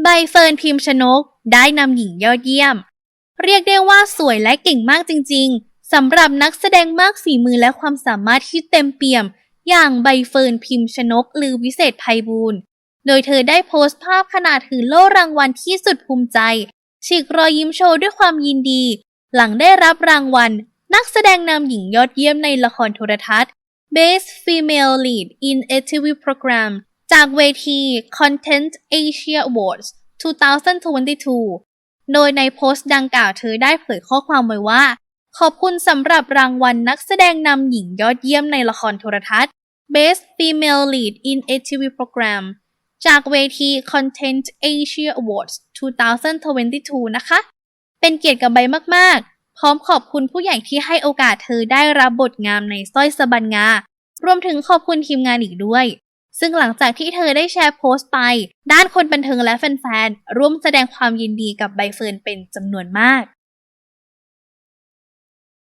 ใบเฟิร์นพิมพ์ชนก ได้นำหญิงยอดเยี่ยม เรียกได้ว่าสวยและเก่งมากจริง ๆสำหรับนักแสดงมากฝีมือและความสามารถที่เต็มเปี่ยม อย่างใบเฟิร์นพิมพ์ชนกลือวิเศษไพบูลย์โดยเธอได้โพสต์ภาพขณะถือโล่รางวัลที่สุดภูมิใจฉีกรอยยิ้มโชว์ด้วยความยินดี หลังได้รับรางวัล นักแสดงนำหญิงยอดเยี่ยมในละครโทรทัศน์ Best Female Lead in a TV Program จากเวที Content Asia Awards 2022 โดยในโพสต์ดังกล่าวเธอได้เผยข้อความไว้ว่า ขอบคุณสำหรับรางวัลนักแสดงนำหญิงยอดเยี่ยมในละครโทรทัศน์ Best Female Lead in a TV Program จากเวที Content Asia Awards 2022 นะคะ เป็นเกียรติกับใบมาก ๆ พร้อมขอบคุณผู้ใหญ่ที่ให้โอกาสเธอได้รับบทงามในสร้อยสะบันงา รวมถึงขอบคุณทีมงานอีกด้วย ซึ่งหลังจากที่เธอได้แชร์โพสต์ไป ด้านคนบันเทิงและแฟนๆ ร่วมแสดงความยินดีกับใบเฟิร์นเป็นจำนวนมาก